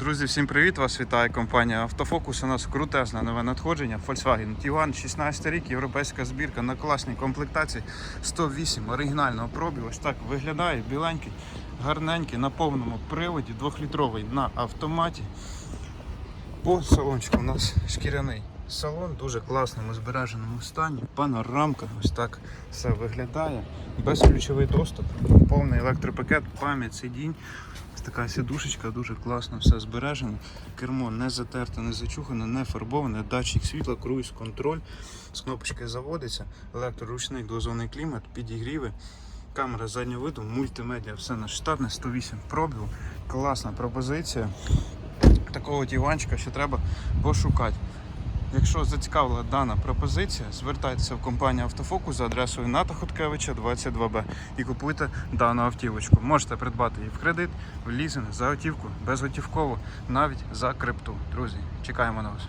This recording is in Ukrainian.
Друзі, всім привіт! Вас вітає компанія Автофокус. У нас крутезне нове надходження. Volkswagen Tiguan, 16 рік, європейська збірка на класній комплектації 108 оригінального пробігу. Ось так виглядає біленький, гарненький, на повному приводі, 2-літровий на автоматі. По салончику у нас шкіряний салон, дуже класному збереженому стані. Панорамка, ось так все виглядає. Безключовий доступ, повний електропакет, пам'ять сидінь. Така сідушечка, дуже класно, все збережено. Кермо не затерте, не зачухане, не фарбоване, датчик світла, круїз контроль. З кнопочки заводиться, електроручник, дозовний клімат, підігріви. Камера заднього виду, мультимедіа, все на штатне, 108 пробів. Класна пропозиція такого діванчика, ще треба пошукати. Якщо зацікавила дана пропозиція, звертайтеся в компанію Автофокус за адресою Ната Хоткевича 22Б і купуйте дану автівочку. Можете придбати її в кредит, в лізинг, за готівку, безготівково, навіть за крипту. Друзі, чекаємо на вас.